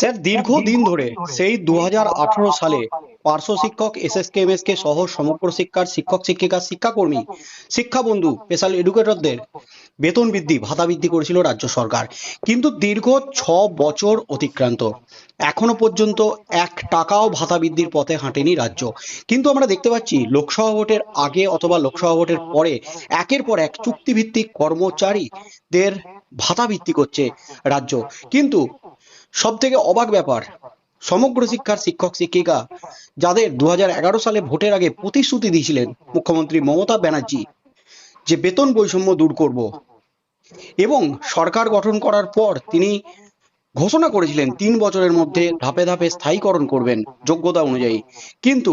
Sir দীর্ঘদিন ধরে সেই দু হাজার আঠারো সালে পার্শ্ব শিক্ষক এসএসকেএমএস কে সহ সমগ্র শিক্ষার শিক্ষক শিক্ষিকা শিক্ষাকর্মী শিক্ষা বন্ধু স্পেশাল এডুকেটরদের বেতন বৃদ্ধি ভাতা বৃদ্ধি করেছিল রাজ্য সরকার। কিন্তু দীর্ঘ ছ বছর অতিক্রান্ত। এখনও পর্যন্ত এক টাকাও ভাতা বৃদ্ধির পথে হাঁটেনি রাজ্য। কিন্তু আমরা দেখতে পাচ্ছি লোকসভা ভোটের আগে অথবা লোকসভা ভোটের পরে একের পর এক চুক্তিভিত্তিক কর্মচারীদের ভাতা ভিত্তি করছে রাজ্য। কিন্তু সব থেকে অবাক ব্যাপার, সমগ্র শিক্ষার শিক্ষক, শিক্ষিকা যাদের দুহাজার এগারো সালে ভোটের আগে প্রতিশ্রুতি দিয়েছিলেন মুখ্যমন্ত্রী মমতা ব্যানার্জি যে বেতন বৈষম্য দূর করব এবং সরকার গঠন করার পর তিনি ঘোষণা করেছিলেন তিন বছরের মধ্যে ধাপে ধাপে স্থায়ীকরণ করবেন যোগ্যতা অনুযায়ী। কিন্তু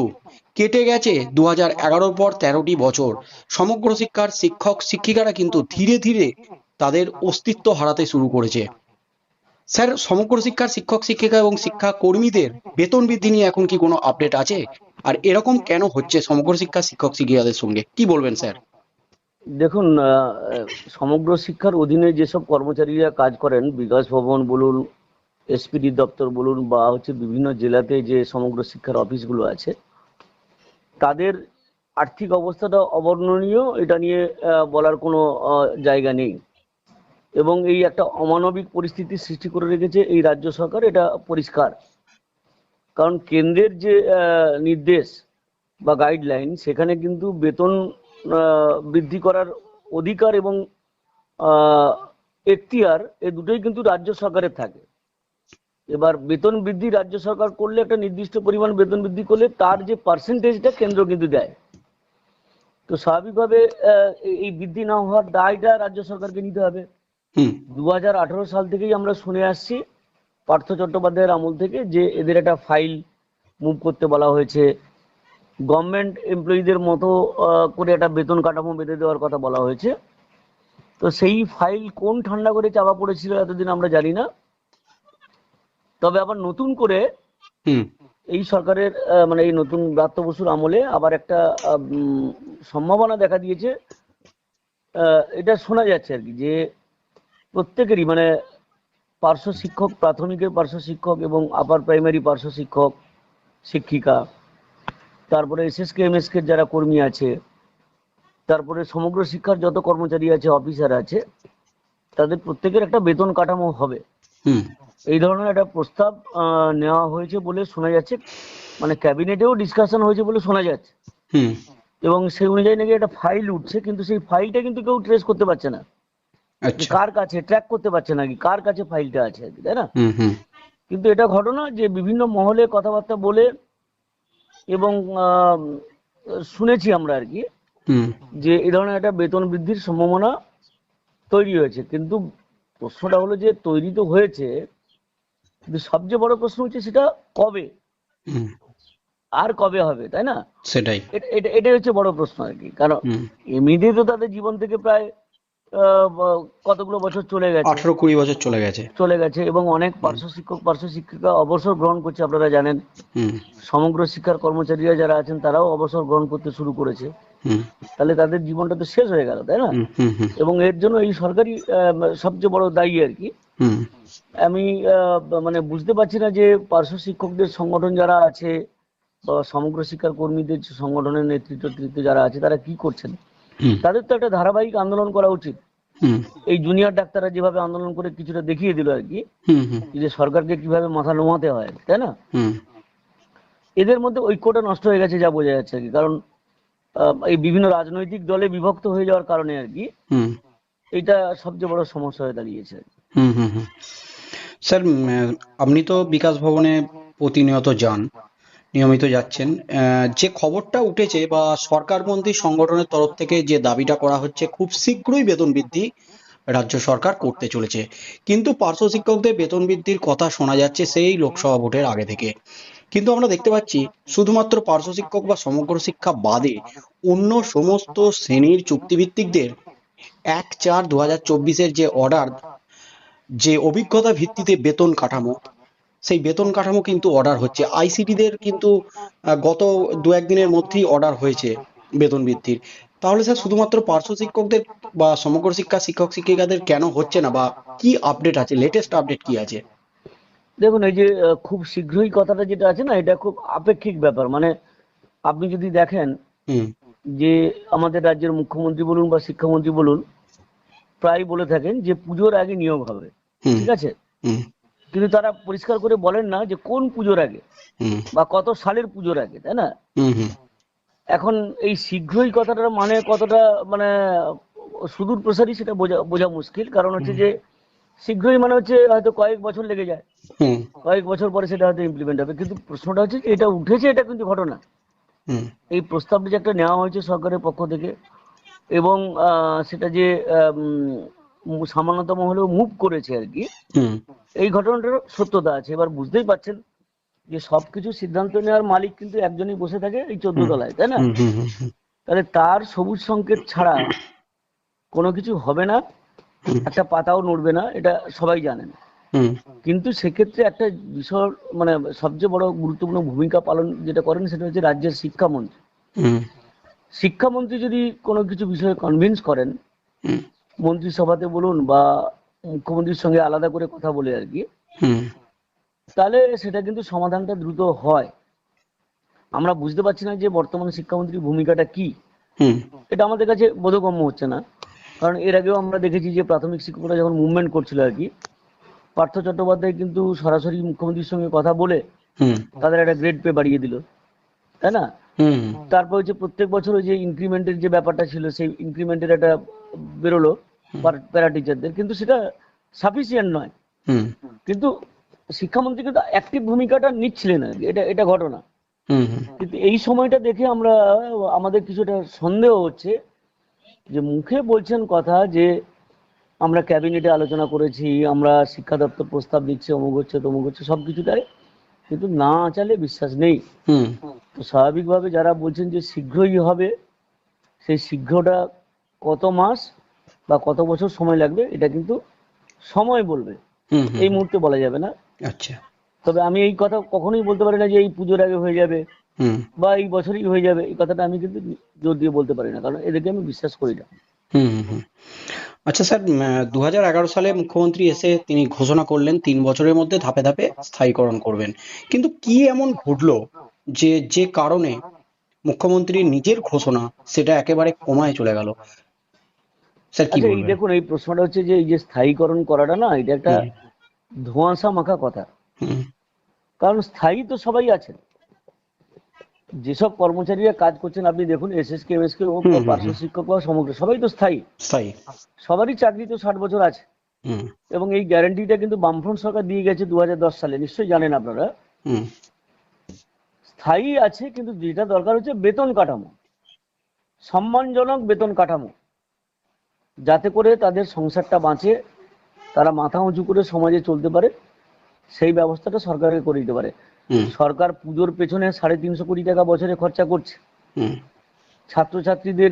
কেটে গেছে দু হাজার পর তেরোটি বছর। সমগ্র শিক্ষার শিক্ষক, শিক্ষিকারা কিন্তু ধীরে ধীরে তাদের অস্তিত্ব হারাতে শুরু করেছে। স্যার, সমগ্র শিক্ষার শিক্ষক, শিক্ষিকা এবং শিক্ষা কর্মীদের বেতন বৃদ্ধি নিয়ে এখন কি কোনো আপডেট আছে? আর এরকম কেন হচ্ছে সমগ্র শিক্ষার শিক্ষক, শিক্ষিকাদের সঙ্গে? কি বলবেন, স্যার? দেখুন সমগ্র শিক্ষার অধীনে যেসব কর্মচারীরা কাজ করেন, বিকাশ ভবন বলুন, এসপিডি দপ্তর বলুন বা হচ্ছে বিভিন্ন জেলাতে যে সমগ্র শিক্ষার অফিসগুলো আছে, তাদের আর্থিক অবস্থাটা অবর্ণনীয়, এটা নিয়ে বলার কোনো জায়গা নেই। এবং এই একটা অমানবিক পরিস্থিতি সৃষ্টি করে রেখেছে এই রাজ্য সরকার, এটা পরিষ্কার। কারণ কেন্দ্রের যে নির্দেশ বা গাইডলাইন সেখানে কিন্তু বেতন বৃদ্ধি করার অধিকার এবং এখতিয়ার এই দুটোই কিন্তু রাজ্য সরকারের থাকে। এবার বেতন বৃদ্ধি রাজ্য সরকার করলে, একটা নির্দিষ্ট পরিমাণ বেতন বৃদ্ধি করলে, তার যে পার্সেন্টেজটা কেন্দ্র কিন্তু দেয়। তো স্বাভাবিকভাবে এই- বৃদ্ধি না হওয়ার দায়টা রাজ্য সরকারকে নিতে হবে। দু হাজার আঠারো সাল থেকেই আমরা শুনে আসছি পার্থ চট্টোপাধ্যায়ের আমল থেকে যে এদের একটা ফাইল মুভ করতে বলা হয়েছে। গভর্নমেন্ট এমপ্লয়ীদের মতো করে একটা বেতন কাঠামো বেঁধে দেওয়ার কথা বলা হয়েছে। তো সেই ফাইল কোন ঠান্ডা করে চাপা পড়েছিল এতদিন আমরা জানি না। তবে আবার নতুন করে হুম। এই সরকারের মানে এই নতুন ব্রাত্য বসুর আমলে আবার একটা সম্ভাবনা দেখা দিয়েছে। এটা শোনা যাচ্ছে আর কি যে প্রত্যেকেরই মানে পার্শ্ব শিক্ষক প্রাথমিকের পার্শ্ব শিক্ষক এবং আপার প্রাইমারি পার্শ্ব শিক্ষক শিক্ষিকা তারপরে এসএসকে এমএসকে যারা কর্মী আছে তারপরে সমগ্র শিক্ষার যত কর্মচারী আছে অফিসার আছে তাদের প্রত্যেকের একটা বেতন কাঠামো হবে। হুম। এই ধরনের একটা প্রস্তাব নেওয়া হয়েছে বলে শোনা যাচ্ছে মানে ক্যাবিনেটেও ডিসকাশন হয়েছে বলে শোনা যাচ্ছে। হুম। এবং সেই অনুযায়ী নাকি একটা ফাইল উঠছে কিন্তু সেই ফাইলটা কিন্তু কেউ ট্রেস করতে পারছে না। কার কাছে ট্র্যাক করতে পারছে নাকি কার কাছে ফাইলটা আছে আর কি তাই না? কিন্তু এটা ঘটনা যে বিভিন্ন মহলে কথাবার্তা বলে এবং শুনেছি আমরা আর কি হুম। যে এই ধরনের একটা বেতন বৃদ্ধির সম্ভাবনা তৈরি হয়েছে। কিন্তু প্রশ্নটা হলো যে তৈরি তো হয়েছে কিন্তু সবচেয়ে বড় প্রশ্ন হচ্ছে সেটা কবে? আর কবে হবে তাই না? সেটাই। এটা- এটা এটাই হচ্ছে বড় প্রশ্ন আর কি। কারণ এমনিতেই তো তাদের জীবন থেকে প্রায় কতগুলো বছর চলে গেছে? আঠারো কুড়ি বছর চলে গেছে। চলে গেছে এবং অনেক পার্শ্ব শিক্ষক পার্শ্ব শিক্ষিকা অবসর গ্রহণ করছে আপনারা জানেন। হুম। সমগ্র শিক্ষার কর্মচারীরা যারা আছেন তারাও অবসর গ্রহণ করতে শুরু করেছে। হুম। তাহলে তাদের জীবনটা তো শেষ হয়ে গেল তাই না? এবং এর জন্য এই সরকারি সবচেয়ে বড় দায়ী আর কি। হুম। আমি আহ, মানে বুঝতে পারছি না যে পার্শ্ব শিক্ষকদের সংগঠন যারা আছে বা সমগ্র শিক্ষার কর্মীদের সংগঠনের নেতৃত্ব যারা আছে তারা কি করছেন? তাদের তো একটা ধারাবাহিক আন্দোলন করা উচিত। এই জুনিয়র ডাক্তাররা যেভাবে আন্দোলন করে কিছুটা দেখিয়ে দিল আর কি যে সরকারকে কীভাবে মাথা নোয়াতে হয় তাই না? এদের মধ্যে ঐক্যটা নষ্ট হয়ে গেছে যা বোঝা যাচ্ছে আর কি। কারণ এই বিভিন্ন রাজনৈতিক দলে বিভক্ত হয়ে যাওয়ার কারণে আর কি এটা সবচেয়ে বড় সমস্যা হয়ে দাঁড়িয়েছে স্যার আপনি তো বিকাশ ভবনে প্রতিনিয়ত যান। নিয়মিত যাচ্ছেন। যে খবরটা উঠেছে বা সরকারপন্থী সংগঠনের তরফ থেকে যে দাবিটা করা হচ্ছে, খুব শীঘ্রই বেতন বৃদ্ধি রাজ্য সরকার করতে চলেছে। কিন্তু পার্শ্ব শিক্ষকদের বেতন বৃদ্ধির কথা শোনা যাচ্ছে সেই লোকসভা ভোটের আগে থেকে। কিন্তু আমরা দেখতে পাচ্ছি, শুধুমাত্র পার্শ্ব শিক্ষক বা সমগ্র শিক্ষা বাদে অন্য সমস্ত শ্রেণির চুক্তিভিত্তিকদের এক চার দু হাজার চব্বিশের যে অর্ডার যে অভিজ্ঞতা ভিত্তিতে বেতন কাঠামো সেই বেতন কাঠামো কিন্তু অর্ডার হচ্ছে। আইসিটিদের কিন্তু গত দু একদিনের মধ্যেই অর্ডার হয়েছে বেতন বৃদ্ধির। তাহলে স্যার শুধুমাত্র পার্শ্ব শিক্ষকদের বা সমগ্র শিক্ষা শিক্ষক শিক্ষিকাদের কেন হচ্ছে না বা কি আপডেট আছে? লেটেস্ট আপডেট কি আছে? দেখুন এই যে খুব শীঘ্রই কথাটা যেটা আছে না এটা খুব আপেক্ষিক ব্যাপার। মানে আপনি যদি দেখেন যে আমাদের রাজ্যের মুখ্যমন্ত্রী বলুন বা শিক্ষামন্ত্রী বলুন প্রায় বলে থাকেন যে পুজোর আগে নিয়োগ হবে। ঠিক আছে? কিন্তু তারা পরিষ্কার করে বলেন না যে কোন পুজোর আগে বা কত সালের পুজোর আগে তাই না? এখন এই শীঘ্রই কথাটার মানে কতটা মানে সুদূর প্রসারী সেটা বোঝা বোঝা মুশকিল। কারণ হচ্ছে যে শীঘ্রই মানে হচ্ছে হয়তো কয়েক বছর লেগে যায়। কয়েক বছর পরে সেটা হয়তো ইমপ্লিমেন্ট হবে। কিন্তু প্রশ্নটা হচ্ছে যে এটা উঠেছে এটা কিন্তু ঘটনা। এই প্রস্তাবটা যে একটা নেওয়া হয়েছে সরকারের পক্ষ থেকে এবং আহ, সেটা যে সামান্যতম হলেও মুভ করেছে আর কি এই ঘটনাটার সত্যতা আছে। এবার বুঝতেই পারছেন যে সবকিছু সিদ্ধান্ত নেওয়ার মালিক কিন্তু একজনই বসে থাকে এই চোদ্দ তলায় তাই না? তাহলে তার সবুজ সংকেত ছাড়া কোনো কিছু হবে না একটা পাতাও নড়বে না এটা সবাই জানেন কিন্তু সেক্ষেত্রে একটা বিষয় মানে সবচেয়ে বড় গুরুত্বপূর্ণ ভূমিকা পালন যেটা করেন সেটা হচ্ছে রাজ্যের শিক্ষামন্ত্রী। শিক্ষামন্ত্রী যদি কোনো কিছু বিষয়ে কনভিন্স করেন মন্ত্রিসভাতে বলুন বা মুখ্যমন্ত্রীর সঙ্গে আলাদা করে কথা বলে আর কি। তাহলে সেটা কিন্তু সমাধানটা দ্রুত হয়। আমরা বুঝতে পারছি না যে বর্তমান শিক্ষামন্ত্রীর ভূমিকাটা কি। এটা আমাদের কাছে বোধগম্য হচ্ছে না। কারণ এর আগেও আমরা দেখেছি যে প্রাথমিক শিক্ষকরা যখন মুভমেন্ট করছিল আর কি পার্থ চট্টোপাধ্যায় কিন্তু সরাসরি মুখ্যমন্ত্রীর সঙ্গে কথা বলে হুম। তাদের একটা গ্রেড পে বাড়িয়ে দিল। তাই না? হুম। তারপর হচ্ছে প্রত্যেক বছর ওই যে ইনক্রিমেন্টের যে ব্যাপারটা ছিল সেই ইনক্রিমেন্টের একটা বেরোলো। প্যারা টিচারদের কিন্তু সেটা সাফিসিয়েন্ট নয়। কিন্তু শিক্ষামন্ত্রী কিন্তু অ্যাক্টিভ ভূমিকাটা নিচ্ছিলেন আর। এটা এটা ঘটনা। কিন্তু এই সময়টা দেখে আমরা আমাদের কিছুটা সন্দেহ হচ্ছে যে মুখে বলছেন কথা যে আমরা ক্যাবিনেটে আলোচনা করেছি আমরা শিক্ষা দপ্তর প্রস্তাব দিচ্ছে অমুক হচ্ছে তমুক হচ্ছে সব কিছুটাই কিন্তু না চালে বিশ্বাস নেই। হুম। তো স্বাভাবিকভাবে যারা বলছেন যে শীঘ্রই হবে সেই শীঘ্রটা কত মাস বা কত বছর সময় লাগবে এটা কিন্তু সময় বলবে। এই মুহূর্তে বলা যাবে না। আচ্ছা। তবে আমি এই কথা কখনোই বলতে পারি না যে এই পুজোর আগে হয়ে যাবে বা এই বছরই হয়ে যাবে এই কথাটা আমি কিন্তু জোর দিয়ে বলতে পারি না কারণ এদেরকে আমি বিশ্বাস করি না। আচ্ছা স্যার দু হাজার এগারো সালে মুখ্যমন্ত্রী এসে তিনি ঘোষণা করলেন তিন বছরের মধ্যে ধাপে ধাপে স্থায়ীকরণ করবেন। কিন্তু কি এমন ঘটলো যে যে কারণে মুখ্যমন্ত্রীর নিজের ঘোষণা সেটা একেবারে কমায় চলে গেল? স্যার কি আচ্ছা এই দেখুন এই প্রশ্নটা হচ্ছে যে এই যে স্থায়ীকরণ করাটা না এটা একটা। ধোঁয়াশা মাখা কথা। কারণ স্থায়ী তো সবাই আছেন। যেসব কর্মচারীরা কাজ করছেন আপনি দেখুন এমএসকে হোক হুম, বা হুম, পার্শ্ব। শিক্ষক বা সমগ্র সবাই তো স্থায়ী। স্থায়ী। সবারই চাকরি তো ষাট বছর আছে। এবং এই গ্যারান্টিটা কিন্তু বামফ্রন্ট সরকার দিয়ে গেছে দু হাজার দশ সালে নিশ্চয়ই জানেন আপনারা। স্থায়ী আছে কিন্তু যেটা দরকার হচ্ছে বেতন কাঠামো। সম্মানজনক বেতন কাঠামো। যাতে করে তাদের সংসারটা বাঁচে তারা মাথা উঁচু করে সমাজে চলতে পারে সেই ব্যবস্থাটা সরকারকে করে দিতে পারে। সরকার পুজোর পেছনে সাড়ে তিনশো কোটি টাকা বছরে খরচা করছে। ছাত্রছাত্রীদের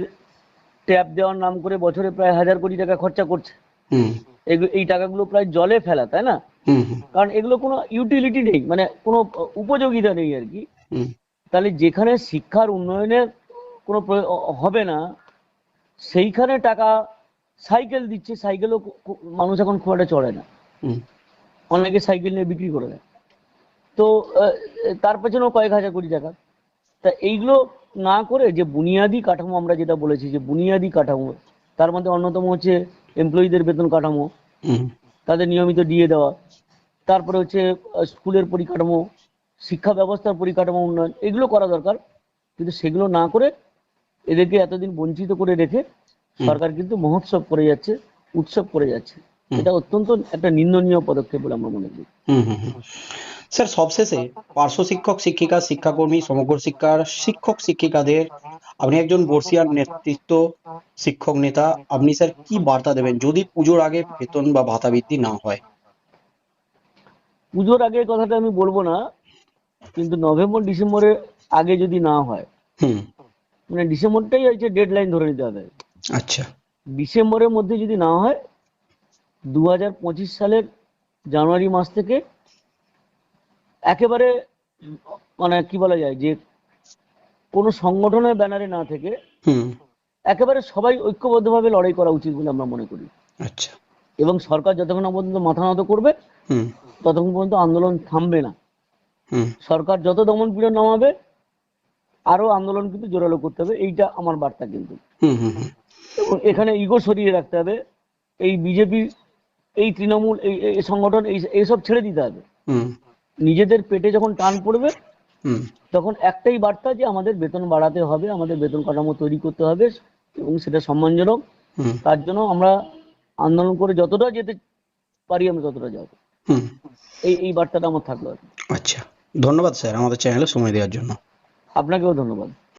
ট্যাব দেওয়ার নাম করে বছরে প্রায় হাজার কোটি টাকা খরচা করছে। এই টাকাগুলো প্রায় জলে ফেলা তাই না? কারণ এগুলো কোনো ইউটিলিটি নেই মানে কোনো উপযোগিতা নেই আর কি। তাহলে যেখানে শিক্ষার উন্নয়নের কোনো হবে না সেইখানে টাকা সাইকেল দিচ্ছে সাইকেলও মানুষ এখন খুব একটা চড়ে না। অনেকে সাইকেল নিয়ে বিক্রি করে দেয়। তো তার পেছনেও কয়েক হাজার কোটি টাকা। তা এইগুলো না করে যে বুনিয়াদি কাঠামো আমরা যেটা বলেছি যে বুনিয়াদি কাঠামো তার মধ্যে অন্যতম হচ্ছে এমপ্লয়ীদের বেতন কাঠামো তাদের নিয়মিত দিয়ে দেওয়া তারপরে হচ্ছে স্কুলের পরিকাঠামো শিক্ষা ব্যবস্থার পরিকাঠামো উন্নয়ন এগুলো করা দরকার। কিন্তু সেগুলো না করে এদেরকে এতদিন বঞ্চিত করে রেখে সরকার কিন্তু মহোৎসব করে যাচ্ছে উৎসব করে যাচ্ছে। এটা অত্যন্ত একটা নিন্দনীয় পদক্ষেপ বলে আমরা মনে করি। স্যার সবশেষে পার্শ্ব শিক্ষক শিক্ষিকা শিক্ষাকর্মী সমগ্র শিক্ষার শিক্ষক শিক্ষিকাদের আপনি একজন বর্ষিয়ার নেতৃত্ব শিক্ষক নেতা আপনি স্যার কি বার্তা দেবেন যদি পুজোর আগে বেতন বা ভাতা বৃদ্ধি না হয়? পুজোর আগে কথাটা আমি বলব না কিন্তু নভেম্বর ডিসেম্বরের আগে যদি না হয় হুম। মানে ডিসেম্বরটাই হচ্ছে ডেড লাইন ধরে নিতে হবে। আচ্ছা। ডিসেম্বরের মধ্যে যদি না হয় দু হাজার পঁচিশ সালের জানুয়ারি মাস থেকে একেবারে মানে কি বলা যায় যে কোনো সংগঠনের ব্যানারে না থেকে একেবারে সবাই ঐক্যবদ্ধভাবে লড়াই করা উচিত বলে আমরা মনে করি। আচ্ছা। এবং সরকার যতক্ষণ পর্যন্ত মাথা নত করবে হুম। ততক্ষণ পর্যন্ত আন্দোলন থামবে না। হুম। সরকার যত দমন পীড়ন নামাবে আরও আন্দোলন কিন্তু জোরালো করতে হবে এইটা আমার বার্তা কিন্তু। হুম হুম হুম। এবং এখানে ইগো সরিয়ে রাখতে হবে। এই বিজেপি এই তৃণমূল এই সংগঠন এই এইসব ছেড়ে দিতে হবে। হুম। নিজেদের পেটে যখন টান পড়বে তখন একটাই বার্তা যে আমাদের বেতন বাড়াতে হবে আমাদের বেতন কাঠামো তৈরি করতে হবে এবং সেটা সম্মানজনক। তার জন্য আমরা আন্দোলন করে যতটা যেতে পারি আমরা ততটা যাব। এই এই বার্তাটা আমার থাকল আর কি। আচ্ছা। ধন্যবাদ স্যার আমাদের চ্যানেলে সময় দেওয়ার জন্য। আপনাকেও ধন্যবাদ।